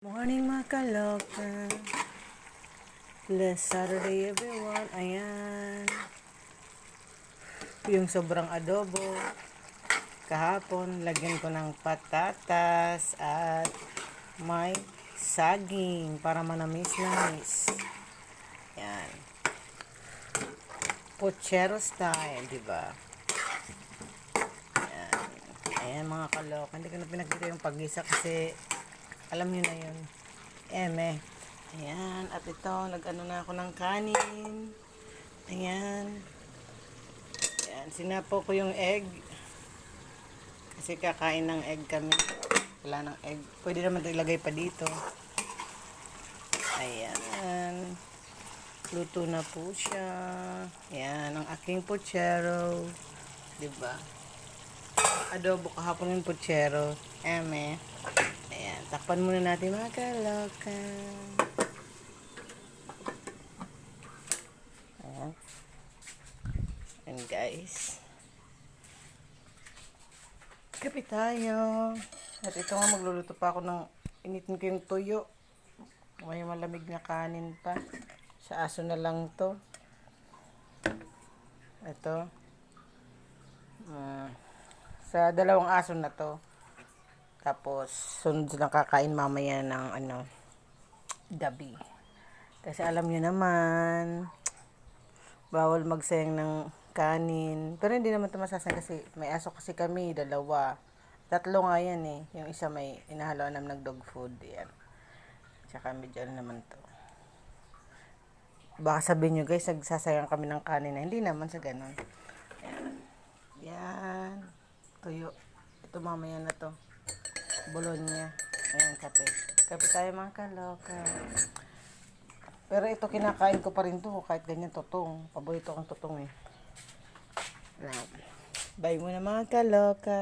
Morning mga kaloka. Blessed Saturday everyone. Ayan. Yung sobrang adobo. Kahapon, lagyan ko ng patatas at may saging para manamis-namis. Ayan. Pochero style, di ba? Ayan. Ayan mga kaloka. Hindi ko na pinakita yung pagisa kasi alam niyo na yun. Eme. Ayan. At ito, nag-ano na ako ng kanin. Ayan. Ayan. Sinapo ko yung egg. Kasi kakain ng egg kami. Wala ng egg. Pwede naman ilagay pa dito. Ayan. Luto na po siya. Ayan. Ang aking pochero. Diba? Adobo kahapon yung pochero. Eme. Ayan, takpan muna natin mga kaloka. Ayan. Ayan guys. Kape tayo. At ito nga magluluto pa ako ng initin ko yung tuyo. May malamig na kanin pa. Sa aso na lang to. Ito. Mm, sa dalawang aso na to. Tapos, sunod silang kakain mamaya ng ano, gabi. Kasi alam nyo naman, bawal magsayang ng kanin. Pero hindi naman ito masasayang kasi may aso kasi kami, dalawa. Tatlo nga yan eh. Yung isa may inahaloan namin ng dog food. Yan. Tsaka medyo ano naman to. Baka sabihin nyo guys, nagsasayang kami ng kanin na. Hindi naman sa ganun. Yan. Yan. Tuyo. Ito mamaya na to. Bologna. Ayan, kape. Kape tayo mga kaloka. Pero ito kinakain ko pa rin to kahit ganyan totong. Paborito kong totong eh. Now, bye muna mga kaloka.